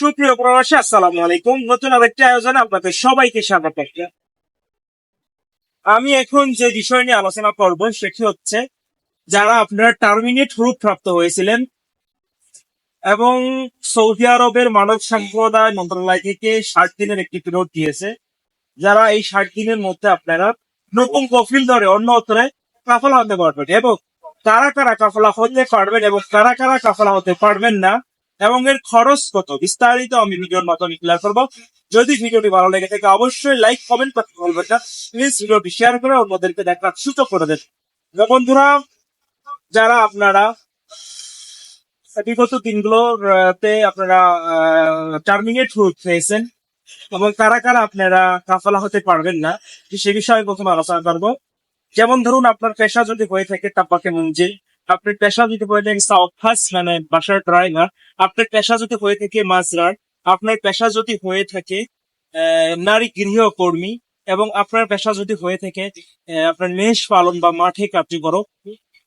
সুপ্রিয় প্রবাসী, আসসালামু আলাইকুম। নতুন আরেকটি আয়োজনে আপনাদের সবাইকে স্বাগত। আমি এখন যে বিষয় নিয়ে আলোচনা করব, সেটি হচ্ছে যারা আপনারা টার্মিনেট রূপ প্রাপ্ত হয়েছিলেন এবং সৌদি আরবের মানব সম্প্রদায় মন্ত্রণালয় থেকে ষাট দিনের একটি পিরিয়ড দিয়েছে, যারা এই ষাট দিনের মধ্যে আপনারা নতুন কফিল ধরে অন্য উত্তরে কাফলা হতে পারবেন এবং কারা কারা কাফলা হতে পারবেন এবং কারা কারা কাফলা হতে পারবেন না এবং এর খরচ কত? বিস্তারিত আমি ভিডিওর মাধ্যমে ক্লিয়ার করব। যদি ভিডিওটি ভালো লেগে থাকে, অবশ্যই লাইক কমেন্ট করতে বলবেন না। প্লিজ ভিডিওটি শেয়ার করে অন্যদেরকে দেখার সুযোগ করে দেন বন্ধুরা, যারা আপনারা বিগত দিনগুলোতে আপনারা টার্মিনেট পেয়েছেন এবং কারা কারা আপনারা কাফালা হতে পারবেন না, সে বিষয়ে প্রথমে আলোচনা করব। যেমন ধরুন, আপনার পেশা যদি হয়ে থাকে তাপাকে মঞ্জিল আপনার পেশা যদি হয়ে থাকে সাউথাস মানে বাসার ড্রাইভার আপনার পেশা যদি হয়ে থাকে মাজরার আপনার পেশা যদি হয়ে থাকে নারী গৃহকর্মী এবং আপনার পেশা যদি হয়ে থাকে আপনার মেষ পালন বা মাঠে কাজ করো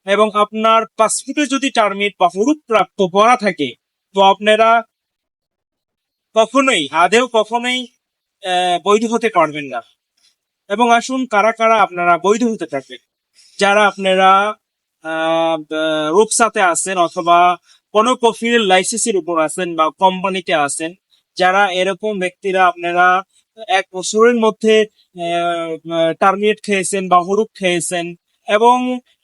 এবং আপনার পাসপোর্টে যদি টার্মিট বা হরুপ প্রাপ্ত করা থাকে, তো আপনারা কখনোই, আদেও কখনোই বৈধ হতে পারবেন না। এবং আসুন, কারা কারা আপনারা বৈধ হতে পারবেন যারা আপনারা রূপসাতে আছেন অথবা কোনো কফির লাইসেন্সের উপর আছেন বা কোম্পানিতে আছেন, যারা এরকম ব্যক্তিরা আপনারা এক বছরের মধ্যে টার্মিনেট খেয়েছেন বা হরুপ খেয়েছেন এবং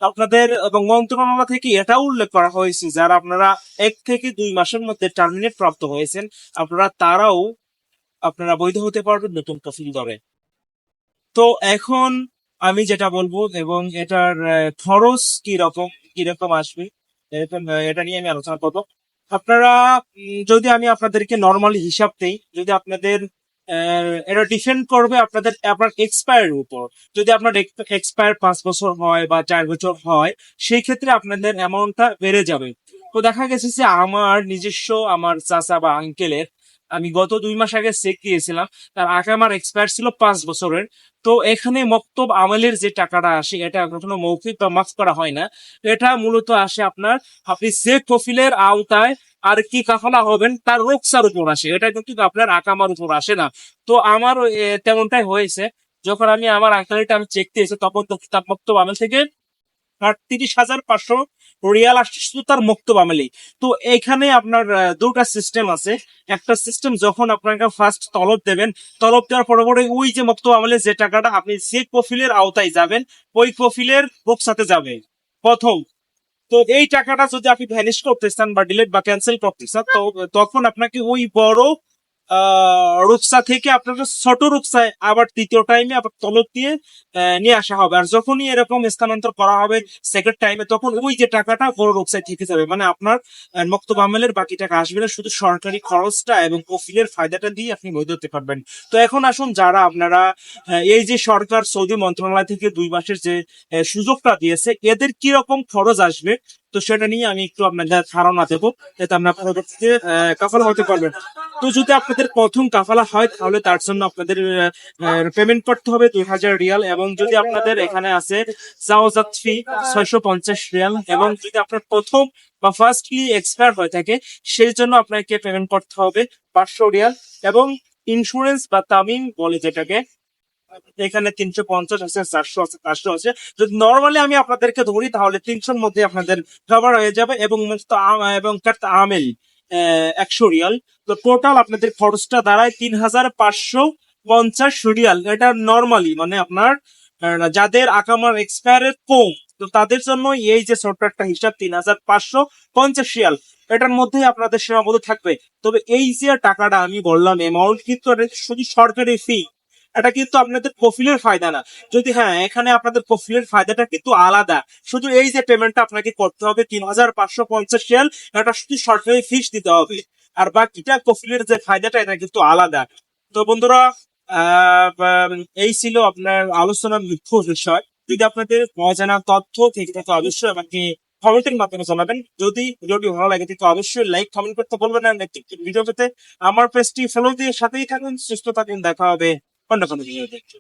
আপনাদের এবং মন্ত্রণালয় থেকে এটাও উল্লেখ করা হয়েছে, যারা আপনারা এক থেকে দুই মাসের মধ্যে টার্মিনেট প্রাপ্ত হয়েছেন, আপনারা তারাও আপনারা বৈধ হতে পারবেন নতুন কফিল দরে তো এখন আমি যেটা বলব, এবং এটার খরচ কি রকম কীরকম আসবে এটা নিয়ে আমি আলোচনা করব। আপনারা যদি আমি আপনাদেরকে নর্মালি হিসাব দেই, যদি আপনাদের এটা ডিপেন্ড করবে আপনাদের, আপনার এক্সপায়ার উপর। যদি আপনার এক্সপায়ার পাঁচ বছর হয় বা চার বছর হয়, সেই ক্ষেত্রে আপনাদের অ্যামাউন্টটা বেড়ে যাবে। তো দেখা গেছে যে আমার নিজস্ব, আমার চাচা বা আঙ্কেলের আমি গত দুই মাস আগে চেক দিয়েছিলাম, তার আগে আমার এক্সপায়ার ছিল পাঁচ বছরের। তো এখানে মক্তব আমলের যে টাকাটা আসে, এটা কখনো মৌখিক বা মাফ করা হয় না। এটা মূলত আসে আপনার, আপনি যে কফিলের আওতায় আর কি কাফালা হবেন, তার রোকসার উপর আসে। এটা কিন্তু আপনার আকামার উপর আসে না। তো আমার তেমনটাই হয়েছে। যখন আমি আমার আঙ্কালটা আমি চেক দিয়েছি, তখন তার মক্তব আমল থেকে আটত্রিশ হাজার পাঁচশো রিয়াল আসছে শুধু তার মক্তব আমলি তো এখানে আপনার দুটা সিস্টেম আছে। একটা সিস্টেম যখন আপনাকে ফার্স্ট তলব দেবেন, তলব দেওয়ার পরপরে ওই যে মক্তব আমলে যে টাকাটা আপনি যে কফিলের আওতায় যাবেন, ওই কফিলের সাথে যাবে। প্রথম। তো এই টাকাটা যদি আপনি ভ্যানিশ করতে চান বা ডিলেট বা ক্যান্সেল করতে চান, তো তখন আপনাকে ওই বড় রূপসা থেকে আপনাকে ছোট রূপসায় আবার তৃতীয় টাইমে আবার তলব দিয়ে নিয়ে আসা হবে। আর যখনই এরকম স্থানান্তর করা হবে সেকেন্ড টাইমে তখন ওই যে টাকাটা বড় রূপসায় থেকে যাবে। মানে আপনার আহ, মক্তব আমেলের বাকি টাকা আসবে না শুধু সরকারি খরচটা এবং কফিলের ফায়দাটা দিয়ে আপনি বৈধ হতে পারবেন। তো এখন আসুন যারা আপনারা এই যে সরকার সৌদি মন্ত্রণালয় থেকে দুই মাসের যে সুযোগটা দিয়েছে এদের কি রকম খরচ আসবে? তো সেটা নিয়ে আমি একটু আপনাদের ধারণা দেবো যাতে আপনারা পরবর্তীতে কাফালা হতে পারবেন তো যদি আপনাদের প্রথম কাফালা হয়, তাহলে তার জন্য আপনাদের পেমেন্ট করতে হবে দুই হাজার রিয়াল এবং যদি আপনাদের এখানে আছে জাওজাত ফি ছয়শো পঞ্চাশ রিয়াল এবং যদি আপনার প্রথম বা ফার্স্টলি এক্সপায়ার হয়ে থাকে, সেই জন্য আপনাকে পেমেন্ট করতে হবে পাঁচশো রিয়াল এবং ইন্স্যুরেন্স বা তামিম বলে যেটাকে এখানে তিনশো পঞ্চাশ আছে, চারশো আছে চারশো আছে। যদি নর্মালি আমি আপনাদেরকে ধরি, তাহলে তিনশোর মধ্যে আপনাদের কভার হয়ে যাবে এবং এবং আমেল একশো রিয়াল। তো টোটাল আপনাদের খরচটা দাঁড়ায় তিন হাজার পাঁচশো পঞ্চাশ রিয়াল। এটা নর্মালি মানে আপনার যাদের আকামার এক্সপায়ারের কম, তো তাদের জন্য এই যে একটা হিসাব তিন হাজার পাঁচশো পঞ্চাশ রিয়াল, এটার মধ্যেই আপনাদের সীমাবদ্ধ থাকবে। তবে এই যে টাকাটা আমি বললাম অ্যামাউন্ট কিন্তু শুধু সরকারি ফি এটা কিন্তু আপনাদের কফিলের ফায়দা না। যদি হ্যাঁ এখানে আপনাদের কফিলের ফায়দাটা কিন্তু আলাদা। শুধু এই যে পেমেন্টটা আপনাকে করতে হবে, তিন হাজার পাঁচশো পঞ্চাশ রিয়াল, এটা শুধু সরকারি ফিস দিতে হবে। আর বাকিটা কফিলের যে ফায়দাটা, এটা কিন্তু আলাদা। তো বন্ধুরা এই ছিল আপনার আলোচনার মুখ্য বিষয়। যদি আপনাদের অজানা তথ্য থেকে থাকে, অবশ্যই আমাকে কমেন্টের মাধ্যমে জানাবেন। যদি ভিডিওটি ভালো লাগে তো অবশ্যই লাইক কমেন্ট করতে বলবেন না। ভিডিও পেতে আমার পেজটি ফলো দিয়ে সাথেই থাকুন। সুস্থ থাকুন, দেখা হবে। অন্য কোনো ভিডিও দেখতে